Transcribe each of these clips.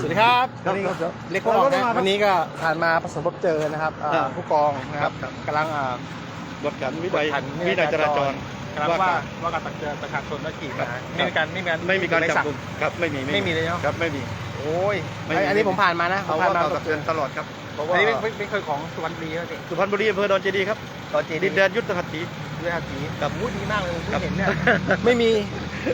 สวัสดีครับครับวันนี้ครับเล็กก็บอกครับนะวันนี้ก็ผ่านมาประสบพบเจอนะครับอ่าครับผู้กองนะครับครับกำลังอ่ารถกันวินัยกดขันวินัยจราจรกำลังว่าว่าว่าการตักเตือนประชาชนว่าขี่ครัมาบไม่มีการไม่มีการไม่มีการใบจับสั่งกุมครับไม่มีไม่มีเลยเนาะครับไม่มี โอ้ยไม่มี อันนี้ผมผ่านมานะผมเอาผ่านว่ามาเราเตือนตลอดครับเพราะอัว่านนี้ไม่ไม่เคยของสุพรรณบุรีแล้วสิสุพรรณบุรีอำเภอดอนเจดีย์ครับตอนเจดินแดนยุทธหัตถี ด้วยอาทีครับโอ้ดีมากเลยผมครับเพิ่งเห็นเนี่ยไม่มี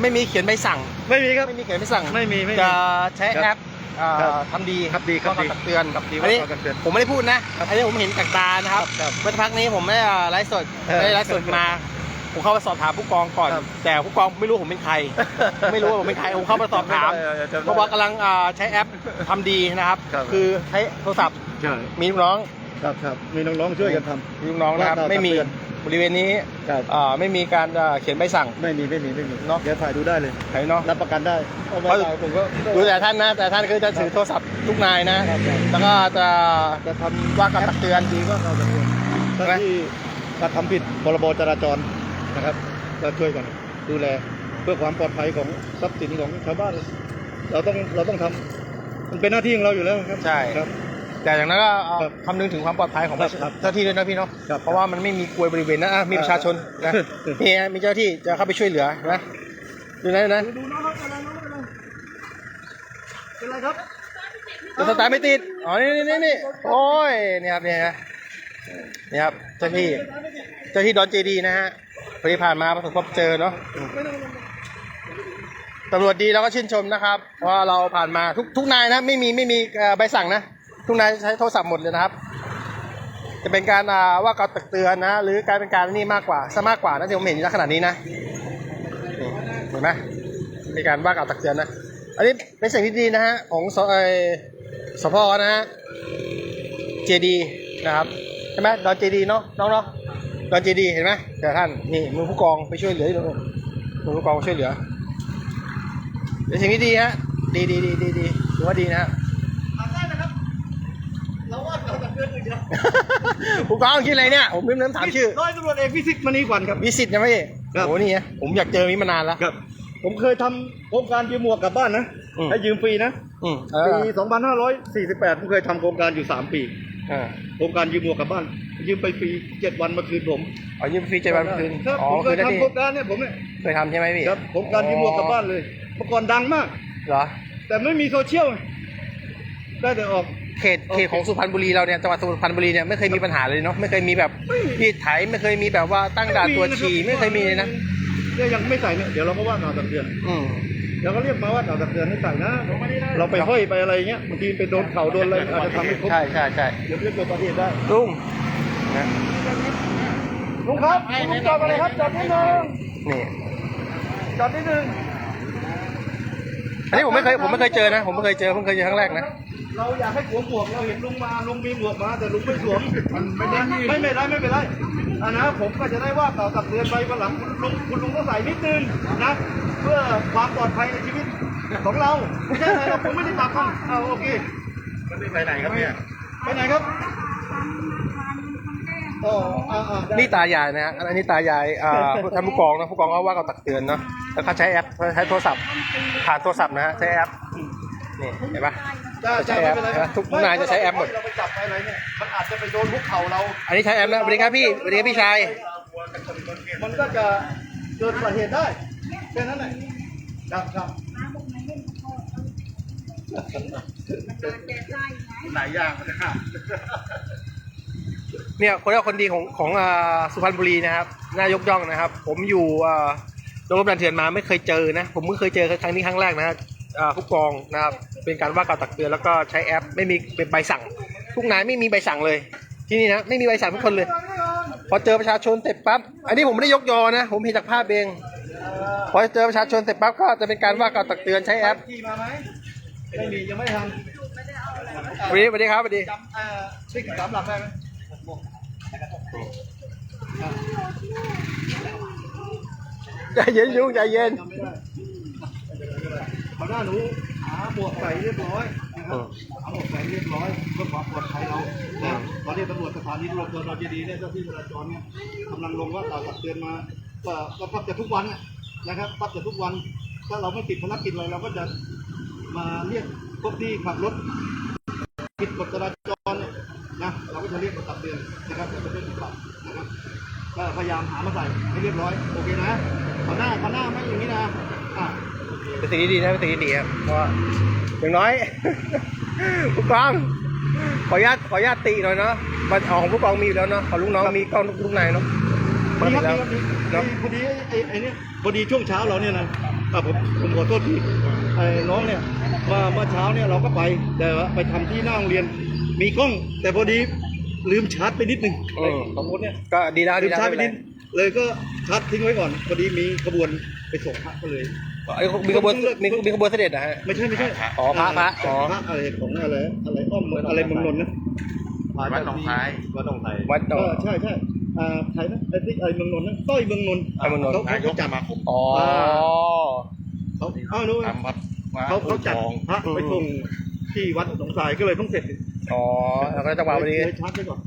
ไม่มีเขียนใบสั่ง ไม่มีครับ ไม่มีเขียนใบสั่งไม่มีไม่มี จะใช้ครับแอปอ่าครับทำดีครับดีครับก็ดีตักเตือนครับดีอันนี้ว่าการเตือนผมไม่ได้พูดนะอันนี้ผมเห็นจากตานะครับครับเมื่อพักนี้ผมไม่ได้ไลฟ์สดเออไม่ได้ไลฟ์สดมา ผมเข้าไปสอบถามผู้กองก่อน ครับแต่ผู้กองไม่รู้ผมเป็นใคร ไม่รู้ว่าผมเป็นใครผมเข้าไปสอบถามเออจำได้เพราะว่ากำลังอ่าใช้แอปทำดีนะครับครับคือใช้โทรศัพท์ใช่มีลูกน้องครับครับมีน้องๆช่วยกันทมีลูกน้องนะครับว่าเราไม่มีตักเตือน บริเวณนี้ำครับอ่าไม่มีการอ่าเขียนใบสั่ง ไม่มีไม่มีไม่มีเนอะเดี๋ยวถ่ายดูได้เลย ไหนเนาะ รับประกันได้เอาไม่เพราะได้ผมก็ดูแต่ท่านนะ แต่ท่านคือจะถือโทรศัพท์ทุกนายนะ ครับครับแล้วก็จะจะทำว่าการตักเตือน ดีก็เราจะเตือนถ้าใช่ไหม ที่กระทำผิดพรบจราจรนะครับก็ช่วยกันดูแลเพื่อความปลอดภัยของทรัพย์สินของชาวบ้าน เราต้องเราต้องทำมันเป็นหน้าที่ของเราอยู่แล้วครับใช่ ครับ แต่อย่างนั้นก็เอาครับคำนึงถึงความปลอดภัยของครับครับเจ้าหน้าที่ด้วยนะพี่เนาะครับเพราะว่ามันไม่มีกลวยบริเวณนะอะมีประชาชนนะครับนี่ฮะมีเจ้าหน้าที่จะเข้าไปช่วยเหลือนะดูนะดูนะดูน้องครับอะไรน้องเป็นไรครับแต่สตาร์ทไม่ติดอ๋อนี่นี่นี่นี่โอ้ยนี่ครับนี่ฮะนี่ครับเจ้าหน้าที่เจ้าหน้าที่ดอนเจดีนะฮะพอดีผ่านมาประสบพบเจอเนาะตำรวจดีเราก็ชื่นชมนะครับเพราะว่าเราผ่านมาทุกทุกนายนะไม่มีไม่มีเอ่อใบสั่งนะ ทุกนายใช้โทรศัพท์หมดเลยนะครับ จะเป็นการว่ากล่าวตักเตือนนะ หรือการเป็นการนี่มากกว่าซะมากกว่านะที่ผมเห็นณขนาดนี้นะเห็นไหมมีการว่ากล่าวตักเตือนนะ อันนี้เป็นสิ่งที่ดีนะฮะของสอ่อสพนะฮะเจดีนะครับใช่ไหมดอนเจดีเนาะน้องเนาะดอนเจดีเห็นไหมเดี๋ยวท่านนี่มือผู้กองไปช่วยเหลืออยู่ตรงนู้นมือผู้กองช่วยเหลือเป็นสิ่งที่ดีฮะดีดีดีดีดีถือว่าดีนะฮะ ผู้กองชื่ออะไรเนี่ย ผมลืมลืมถามชื่อร้อยตำรวจเอกพิสิทธิ์มณีขวัญครับ วิสิตใช่ไหมพี่ครับ โอ้นี่ไงผมอยากเจอมิมานานแล้ว ครับ ผมเคยทำโครงการยืมหมวกกลับบ้านนะ อืม ให้ยืมฟรีนะอืมเอปีอ2548 ผมเคยทำโครงการอยู่ 3 ปี เออโครงการยืมหมวกกลับบ้าน ยืมไปฟรี7วันมาคืนผมอ๋อยืมฟรีเจ็ดวันคืนครับอ๋อผมเคคืยอได้ดีทำโครงการเนี่ยผมเนี่ยเคยทำใช่ไหมพี่ครับโครงการยืมหมวกกลับบ้านเลยเมื่อก่อนดังมาก เหรอแต่ไม่มีโซเชียลไงได้แต่ออก เขตเขตของสุพรรณบุรีเราเนี่ยจังหวัดสุพรรณบุรีเนี่ยไม่เคยมีปัญหาเลยเนาะไม่เคยมีแบบไม่มีพี่ไถไม่เคยมีแบบว่าตั้งด่านตรวจฉี่ไม่เคยมีเลยนะเนี่ยยังไม่ใส่เนี่ยเดี๋ยวเราก็ว่ากล่าวตักเตือนอืมเดี๋ยวก็เรียกมาว่ากล่าวตักเตือนให้ใส่นะเราไปห้อยไปอะไรเงี้ยบางทีไปโดนเข่าโดนอะไรอาจจะทำให้ครบใช่ใช่ใช่เดี๋ยวจะเกิดอุบัติเหตุได้ลุงนะลุงครับลุงจอดอะไรครับจอดนิดนึงนี่จอดนิดนึงอันนี้ผมไม่เคยผมไม่เคยเจอนะ ผมไม่เคยเจอเพิ่งเคยเจอครั้งแรกนะ เราอยากให้สวมหมวกเราเห็นลุงมาลุงมีหมวกมาแต่ลุงไม่สวมมันไม่ได้ไม่เป็นไรไม่เป็นไรอันนะผมก็จะได้ว่ากล่าวตักเตือนไปวันหลังคุณลุงคุณลุงก็ใส่นิดนึงนะเพื่อความปลอดภัยในชีวิตของเราไม่ใช่อะไรเราผมไม่ได้ปากคำเอาโอเคไปไหนครับเนี่ยไปไหนครับอ๋ออ่าอ่าได้นี่ตายายนะฮะอันนี้ตายายอ่าท่านผู้กองนะผู้กองก็ว่าเขาตักเตือนเนาะแล้วเขาใช้แอปใช้โทรศัพท์ผ่านโทรศัพท์นะฮะใช้แอปนี่เห็นปะ ได้ใช้ได้แอไม่ปเป็นไรนะทุกนายจะใช้แอปหมด เราไปจับไปอะไรเนี่ย มันอาจจะไปโดนพวกเข่าเราอันนี้ใช้แอปนะสวัสดีครับพี่สวัสดีครับพี่ชาย มันก็จะเกิดอุบัติเหตุได้แค่นั้นแหละครับครับหลายอย่างนะครับเนี่ยคนแรกคนดีของของอ่าสุพรรณบุรีนะครับน่ายกย่องนะครับ ผมอยู่อ่าโดนรบดันเถื่อนมาไม่เคยเจอนะ ผมเพิ่งเคยเจอครั้งนี้ครั้งแรกนะฮะอ่า ผู้กองนะครับเป็นการว่ากล่าวตักเตือนแล้วก็ใช้แอปไม่มีเป็นใบสั่ง ทุกนายไม่มีใบสั่งเลย ที่นี่นะไม่มีใบสั่งทุกคนเลย พอเจอประชาชนเสร็จปั๊บอันนี้ผมไม่ได้ยกยอนะ ผมเห็นจากภาพเองพอเจอประชาชนเสร็จปั๊บก็จะเป็นการว่ากล่าวตักเตือนใช้แอปขี่มาไหมไม่มียังไม่ทันสวัสดีสวัสดีครับสวัสดีจำเอ่อติ๊กสามหลักได้ไหมใจเย็นยุงใจเย็นจำไม่ได้ เอาหน้าหนูหาหมวกใส่เรียบร้อยนะครับหาหมวกใส่เรียบร้อยเพื่อความปลอดภัยเรานะตอนนี้ตำรวจสถานีตำรวจเราจะดีเนี่ยเจ้าที่จราจรเนี่ยกำลังลงว่ากล่าวตักเตือนมาก็ก็พับจะทุกวันน่ะนะครับพับจะทุกวัน ถ้าเราไม่ติดภารกิจอะไรเราก็จะมาเรียกพวกที่ขับรถผิดกฎจราจรเนี่ยนะเราก็จะเรียกมาตักเตือนนะครับก็จะเป็นปรับนะครับก็พยายามหามาใส่ให้เรียบร้อยโอเคนะขอหน้าขอหน้าไม่อย่างนี้นะอะ เป็นสิ่งที่ดีนะเป็นสิ่งที่ดีครับเพราะว่าอย่างน้อย ผู้กองขออนุญาตขออนุญาตติหน่อยเนาะบัตรของผู้กองมีอยู่แล้วเนาะของลูกน้องมีกล้องลูกนายเนาะดีครับแล้ดีวครับดีเนาะพอดีไอ้ไอ้เนี่ยพอดีช่วงเช้าเราเนี่ยนะอะผมผมขอโทษพี่ไอ้น้องเนี่ยมาเมื่อเช้าเนี่ยเราก็ไปแต่ว่าไปทำที่หน้าโรงเรียน มีกล้อง แต่พอดีลืมชาร์จไปนิดนึงอืมสองคนเนี่ยก็ดีแล้วลืดีมแล้วชาร์จไม่ไปเป็นนิไรดเลยก็ชาร์จทิ้งไว้ก่อนพอดีมีขบวนไปส่งพระก็เลย ไอ้มีขบวนมีมีขบวนเสด็จนะฮะ ไม่ใช่ไม่ใช่อ๋อพระพระอ๋อ พระอะไรของอะไรอะไรอ้อมอะไรเมืองนนท์นะวัดหนองคายวัดหนองคายวัดดเออกอใช่ใช่อ่าใครนะไอ้ที่ไอ้เมืองนนท์นะต้อยเมืองนนท์ต้อยเมืองนนท์ เขานาเขายเขากจัสดมาคมอ๋อ เขาอ้าวรู้ไหมทำวัดมาเขาเขาจัดทองพระไปส่งที่วัดหนองสายก็เลยต้องเสร็จอ๋อแล้วก็จังหวะพอดีเลยชาร์จไปก่อน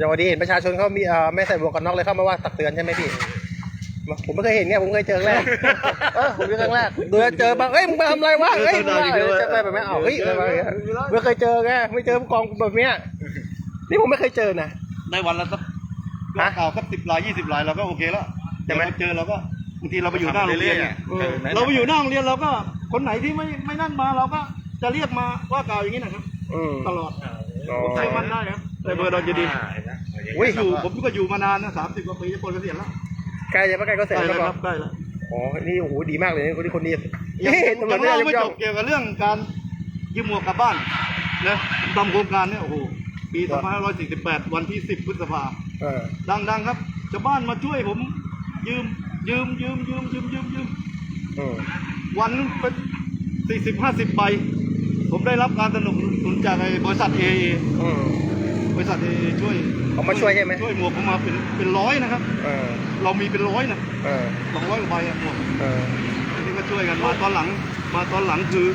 จังหวะดีเห็นประชาชนเขามีเอ่อไม่ใส่หมวกกันน็อกเลยเข้ามาว่าตักเตือนใช่ไหมพี่ ผมไม่เคยเห็นไงผมเคยเจอครั้งแรกเออผมเจอครั้งแรกดูแล้วเจอบ้างเอ้ยมึงมาทำอะไรวะเฮ้ยมึงมาเออเจอไปแบบนี้อ้าวเฮ้ยอะไรวะเนี่ยไม่เคยเจอไงไม่เจอผู้กองแบบเนี้ยนี่ผมไม่เคยเจอนะได้วันละสักฮะข่าวสักสิบลายยี่สิบลายเราก็โอเคแล้วใช่ไหมเราเจอเราก็บางทีเราไปอยู่หน้าโรงเรียนเนี่ยอืมเราไปอยู่หน้าโรงเรียนเราก็คนไหนที่ไม่ไม่นั่นมาเราก็จะเรียกมาว่ากล่าวอย่างนี้นะครับอืมตลอดอ๋อผมใช้มันได้ครับแต่เบอร์ดอนเจดีย์อุ้ยอยู่ผมก็อยู่มานานนะสามสิบกว่าปีจะปลดเกษียณแล้ว ใกล้จะไม่ใกล้ก็เสร็จได้แล้แล้ววก็ครับได้แล้วอ๋อ นี่โอ้โหดีมากเลยนะคนที่คนนี้ยังเฮ้ยตำรวยัจงไม่ได้เล่ายกไม่ย่จองบเกี่ยวกับเรื่องการยืมหมวกกลับบ้านนะทำโครงการเนี่ยโอ้โหปี2548 วันที่ 10 พฤษภา เออดังๆครับชาวบ้านมาช่วยผม ยืมยืมยืมยืมยืมยืมยืมอืมวันนึงเป็น40 50ใบ ผมได้รับการสนับสนุนจากไอ้บริษัทเออืมบ ริษัทเอช่วยเขามาช่วยใช่ไหมช่วยหมวกผมมาเป็นเป็นร้อยนะครับเออเรามีเป็นร้อยนะเออสองร้อยกว่าใบอะหมวกเอออันนี้ก็ช่วยกันมาตอนหลัง มาตอนหลังคือ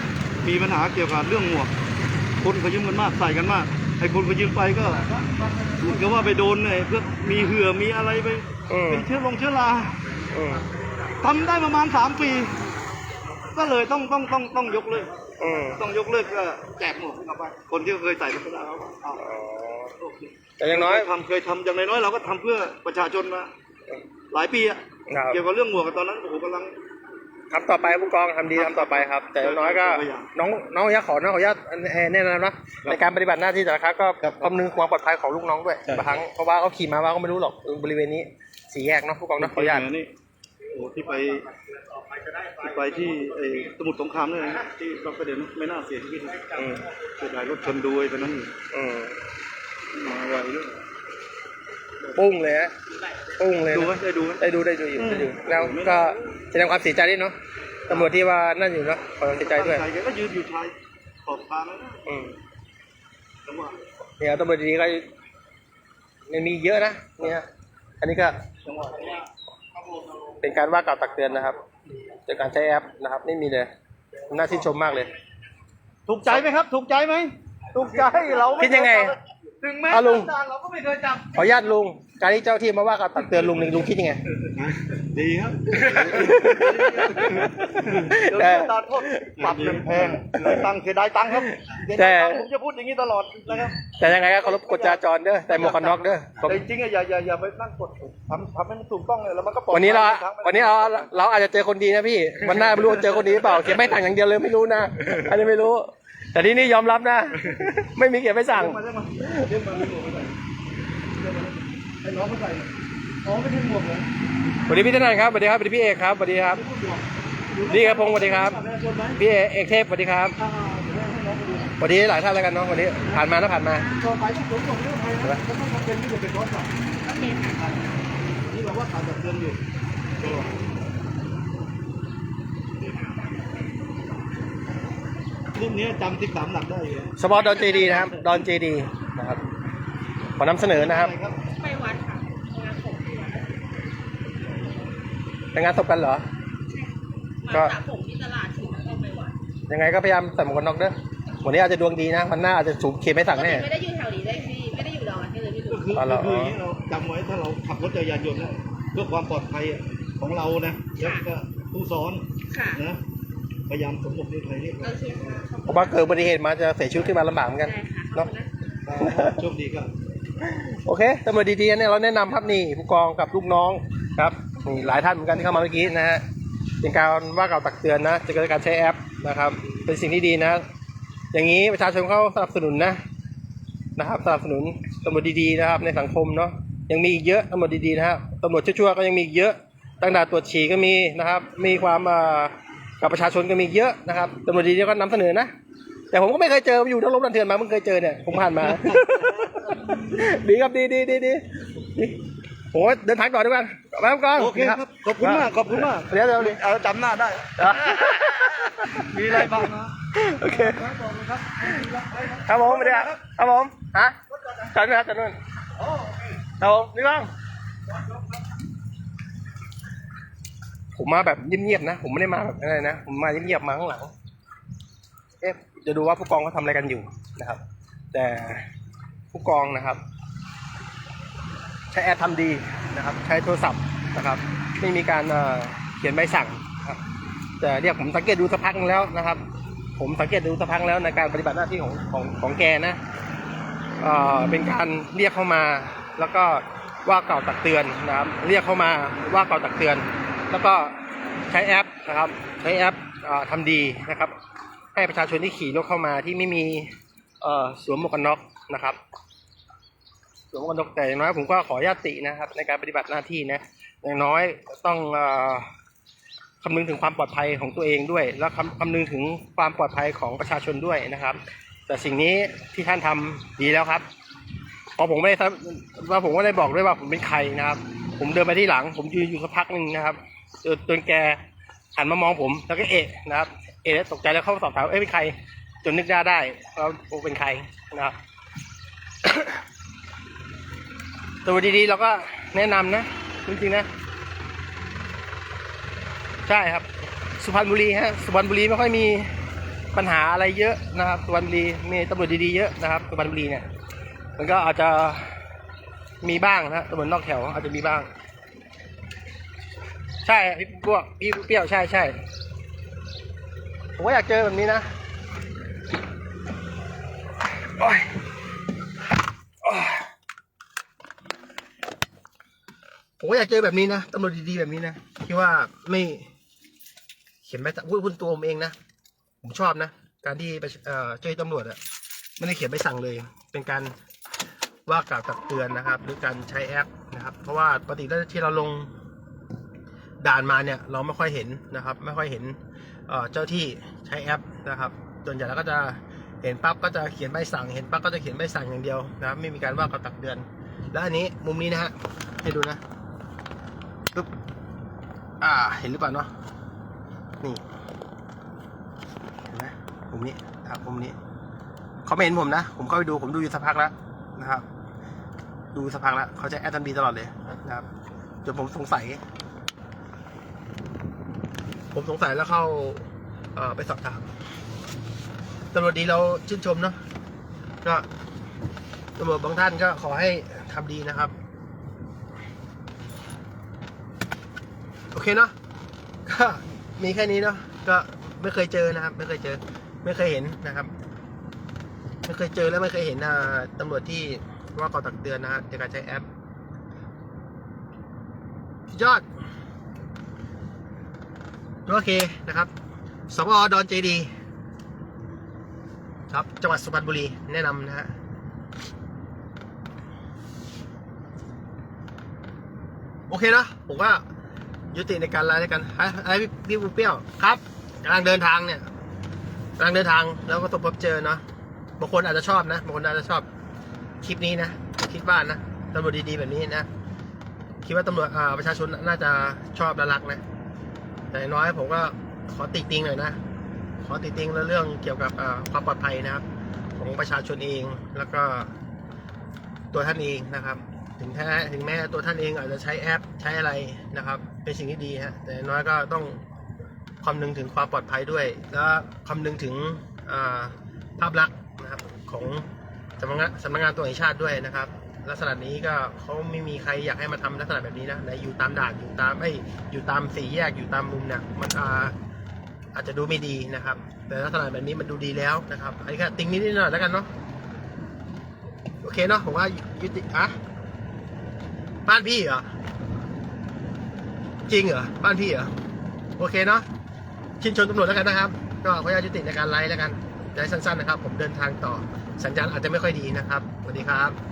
มีปัญหาเกี่ยวกับเรื่องหมวก คนเขายืมกันมากใส่กันมากไอ้คนเขายืมไปก็เหมือนกับว่าไปโดนเนี่ยเพื่อมีเหือมีอะไรไปอืมเป็นเชื้อลงเชื้อราอืมทำได้ประมาณสามปี ก็เลยต้องต้องต้องต้องยกเลิก อืมต้องยกเลิกก็แจกหมวกกลับไปคนที่เคยใส่ก็ได้เอาเอาอ๋อโอเคแต่อย่างน้อยเคทำเคยทำอย่างน้อยๆเราก็ทำเพื่อประชาชนมาหลายปีอะครับ เกี่ยวกับเรื่องหมวกอะตอนนั้นโอ้โหกำลัง ทำต่อไปผู้กองทำดีทำต่อไปครับ แต่อย่างน้อยก็ตัวอย่างน้องน้องอยากขอน้องขออนุญาตแนะนำนะในการปฏิบัติหน้าที่แต่ละครั้งก็ครับคำนึงความปลอดภัยของลูกน้องด้วยใช่ บางครั้งเพราะว่าเขาขี่มาว่าเขาไม่รู้หรอกบริเวณนี้สี่แยกเนาะผู้กองเนาะขออนุญาตนี่โอ้ ที่ไปที่ไปที่ไอ้สมุทรสงครามเนี่ยนะที่ดรเด่นไม่น่าเสียชีวิตอืมเสียดายรถชนดูไอ้ตอนนั้นอืมมาไวด้วยปุ้งเลยนะปุ้งเลยดูไหมนะได้ดูไหม ได้ดูได้ดูอยู่ได้ดูแล้วก็แสดงความเสียใจด้วยเนาะตำรวจที่ว่านั่นอยู่เนาะขอเสียใจด้วยใครก็ยืนอยู่ชายขอบทางแล้วนะอืมจังหวะเนี่ยตำรวจดีๆก็ยังมีเยอะนะเนี่ยอันนี้ก็จังหวะเป็นการว่ากล่าวตักเตือนนะครับจากการใช้แอปนะครับ ไม่มีเลยน่าชื่นชมมากเลย ถูกใจไหมครับ ถูกใจไหมถูกใจเราม่คิดยังไง ถึงแม้อะลุง ต่างๆเราก็ไม่เคยจับ ขออนุญาตลุง การที่เจ้าที่มาว่ากล่าวตักเตือนลุงหนึ่งลุงคิดยังไง ดีครับแต่เดี๋ยวตาโทษปรับเงินแพงเสียตังค์เสียดายตังค์ครับเสียแต่ดายตังค์ผมจะพูดอย่างนี้ตลอดนะครับแต่ยังไงก็เคารพกฎจราจรเด้อแต่หมวกกันน็อกเด้อผมแต่จริงๆอะอย่าอย่าอย่าไปนั่งกดทำทำให้มันถูกต้องเลยแล้วมันก็ปลอดวันนี้เราภัยทั้งวันนี้เราเราอาจจะเจอคนดีนะพี่วันหน้าไม่รู้ว่าเจอคนดีหรือเปล่าเขียนไม่สั่งอย่างเดียวเลยไม่รู้นะอันนี้ไม่รู้ แต่ที่นี่ยอมรับนะ ไม่มีเขียนไม่สั่ง เรียกมาเรียกมา ให้น้องมาใส่น้องไม่ใช่หมวกเลยสวัสดีพี่ธนันครับสวัสดีครับสวัสดีพี่เอกครับสวัสดีครับนี่ครับพงศ์สวัสดีครับประชาชนไหมพี่เอกเอกเทพสวัสดีครับอ่าเดี๋ยวให้น้องไปดูสวัสดีหลายท่านแล้วกันเน้องวันนี้ผ่านมาแล้วผ่านมาต่อไปที่ผมบอกเรื่องไทยนะมันต้องจำเป็นที่จะเป็นร้อนสัตว์นี่เราว่าขาดจัดเตือนอยู่รุ่นนี้จำสิบสามหลักได้เลยสปอร์ตดอนเจดีนะครับดอนเจดีนะครับขอนำเสนอนะครับ ไปวัดค่ะงานศพที่วัด เป็นงานศพกันเหรอ ก็ มาสระผมที่ตลาดถึงแล้วก็ไปวัดยังไงก็พยายามใส่หมวกกันน็อกเด้อวันนี้อาจจะดวงดีนะวันหน้าอาจจะสูบเขียนไม่สั่งแน่ ไม่ได้อยู่แถวนี้ได้พี่ไม่ได้อยู่ดอนนี่เลยพี่ดูก็คืออ๋อเหรอคืออย่างนี้เราจำไว้ถ้าเราขับรถจักรยานยนต์นะเพื่อความปลอดภัยของเรานะแล้วก็ผู้ซ้อนค่ะนะพยายามสมบนิสัยนี่โอเคค่ะขอบเพราะว่าเกิดอุบัติเหตุมาจะเสียชีวิตขึ้นมาลำบากเหมือนกันคุณค่ะขอบเนาะคุณนะโชคดีครับ โอเคตำรวจดีๆเนี่ยเราแนะนำครับนี่ผู้กองกับลูกน้องครับ นี่หลายท่านเหมือนกันที่เข้ามาเมื่อกี้นะฮะเป็นการว่ากล่าวตักเตือนนะจะเกิดการใช้แอปนะครับ เป็นสิ่งที่ดีนะ อย่างนี้ประชาชนเขาสนับสนุนนะนะครับสนับสนุนตำรวจดีๆนะครับ ในสังคมเนาะยังมีอีกเยอะตำรวจดีๆนะครับตำรวจชั่วๆก็ยังมีเยอะตั้งด่านตรวจฉี่ก็มีนะครับ มีความกับประชาชนก็มีเยอะนะครับตำรวจดีๆก็นำเสนอนะแต่ผมก็ไม่เคยเจออยู่ทั้งลบดันเถื่อนมาเพิ่งเคยเจอเนี่ยผมผ่านมา ดีครับดีดีดีดี โอ้เดินทางต่อดีกว่าไปครับกองโอเคครับขอบคุณมากขอบคุณมากเดี๋ยวเดี๋ยวดิเอาจำหน้าได้ มีอะไรบ้างนะโอเคครับผมสวัสดีครับครับผมฮะจอดนู่นครับจอดนู่นครับผมนี่บ้างผมมาแบบเงียบๆนะ ผมไม่ได้มาแบบอะไรนะ ผมมาเงียบๆมาข้างหลัง เอ๊ะจะดูว่าผู้กองเขาทำอะไรกันอยู่นะครับ แต่ผู้กองนะครับ ใช้แอปทำดีนะครับ ใช้โทรศัพท์นะครับ ไม่มีการเขียนใบสั่งครับแต่เรียกผมสังเกตดูสักพักแล้วนะครับ ผมสังเกตดูสักพักแล้วในการปฏิบัติหน้าที่ของของของแกนะเอ่อเป็นการเรียกเข้ามา แล้วก็ว่ากล่าตักเตือนนะครับ เรียกเข้ามาว่ากล่าตักเตือน แล้วก็ใช้แอปนะครับ ใช้แอปอ่อทำดีนะครับ ให้ประชาชนที่ขี่รถเข้ามาที่ไม่มีสวมหมวกกันน็อกนะครับ หมวกกันน็อกแต่อย่างน้อยผมก็ขอญาตินะครับ ในการปฏิบัติหน้าที่นะอย่างน้อยต้องอ่อคำนึงถึงความปลอดภัยของตัวเองด้วย แล้วคำคำนึงถึงความปลอดภัยของประชาชนด้วยนะครับ แต่สิ่งนี้ที่ท่านทำดีแล้วครับพราะผมไม่ได้ทำว่าผมก็ได้บอกด้วยว่าผมเป็นใครนะครับ ผมเดินไปที่หลัง ผมยืนอยู่สักพักหนึ่งนะครับจนแกหันมามองผมแล้วก็เอะนะครับ เอะแล้วตกใจแล้วเข้ามาสอบถามเอ้ยเป็นใคร จนนึกได้ได้ว่าผมเป็นใครนะครับ ตัวดีๆเราก็แนะนำนะ จริงๆนะ ใช่ครับ สุพรรณบุรีฮะสุพรรณบุรีไม่ค่อยมีปัญหาอะไรเยอะนะครับสุพรรณบุรีมีตำรวจดีๆเยอะนะครับสุพรรณบุรีเนี่ย มันก็อาจจะมีบ้างนะตำรวจนอกแถวอาจจะมีบ้าง ใช่พี่พวกพี่เปรี้ยวใช่ใช่ผมก็อยากเจอแบบนี้นะโอ้ยโอ้ยผม ก็อยากเจอแบบนี้นะตำรวจดีๆแบบนี้นะที่ว่าไม่เขียนใบสั่งพูดพูดตัวผมเองนะผมชอบนะ การที่ไปเอ่อตำรวจอะไม่ได้เขียนใบสั่งเลย เป็นการว่ากล่าวตักเตือนนะครับ หรือการใช้แอปนะครับ เพราะว่าปกติที่เราลงด่านมาเนี่ยเราไม่ค่อยเห็นนะครับ ไม่ค่อยเห็นเจ้าที่ใช้แอปนะครับส่วนใหญ่แล้วก็จะเห็นปั๊บก็จะเขียนใบสั่ง เห็นปั๊บก็จะเขียนใบสั่งอย่างเดียวนะไม่มีการว่ากล่าวตักเตือน แล้วอันนี้มุมนี้นะฮะให้ดูนะ ปึ๊บอ่า เห็นหรือเปล่าเนาะ นี่ เห็นไหมมุมนี้ครับมุมนี้ เขาไม่เห็นผมนะ ผมก็ไปดู ผมดูอยู่สักพักแล้วนะครับ ดูสักพักแล้วเขาจะแอดทันบีตลอดเลยนะครับ จนผมสงสัย ผมสงสัยแล้วเข้าเอ่อไปสอบถามตำรวจดีเราชื่นชมเนาะ ก็ตำรวจบางท่านก็ขอให้ทำดีนะครับ โอเคเนาะก็มีแค่นี้เนาะก็ไม่เคยเจอนะครับ ไม่เคยเจอ ไม่เคยเห็นนะครับ ไม่เคยเจอและไม่เคยเห็นตำรวจที่ว่ากล่าวตักเตือนนะฮะในการใช้แอปยอดโอเคนะครับสวดอนเจดี ครับจังหวัดสุพรรณบุรีแนะนำนะฮะโอเคนะผมว่า ยุติในการไลฟ์ด้วกันไอ้พี่พี่เปี้ยวครับกำลังเดินทางเนี่ยกำลังเดินทางแล้วก็ต้องพบเจอเนาะบางคนอาจจะชอบนะบางคนอาจจะชอบคลิปนี้นะคิดว่านะตำรวจดีๆแบบนี้นะคิดว่าตำรวจอ่าประชาชนน่าจะชอบและรักนะแต่น้อยผมก็ขอติติงหน่อยนะขอติติงเรื่องเกี่ยวกับความปลอดภัยนะครับ ของประชาชนเองแล้วก็ตัวท่านเองนะครับ ถึงแท้ถึงแม้ตัวท่านเองอาจจะใช้แอปใช้อะไรนะครับ เป็นสิ่งที่ดีฮะแต่น้อยก็ต้องคำนึงถึงความปลอดภัยด้วย แล้วคำนึงถึงาภาพลักษณ์นะครับของสำนักงานสำนักงานตัวแห่งชาติด้วยนะครับ ลักษณะนี้ก็เขาไม่มีใครอยากให้มาทำลักษณะแบบนี้นะในอยู่ตามด่านอยู่ตามไอ้อยู่ตามสี่แยกอยู่ตามมุมเนี่ยมันอาอาจจะดูไม่ดีนะครับ แต่ลักษณะแบบนี้มันดูดีแล้วนะครับอันนี้แค่ติงนิดหน่อยแล้วกันเนาะโอเคเนาะผมว่ายุติอะบ้านพี่เหรอ จริงเหรอ บ้านพี่เหรอ โอเคเนาะชินชนตำรวจแล้วกันนะครับ ก็ขออนุญาตยุติในการไลฟ์แล้วกันไลฟ์สั้นๆนะครับ ผมเดินทางต่อ สัญญาณอาจจะไม่ค่อยดีนะครับ สวัสดีครับ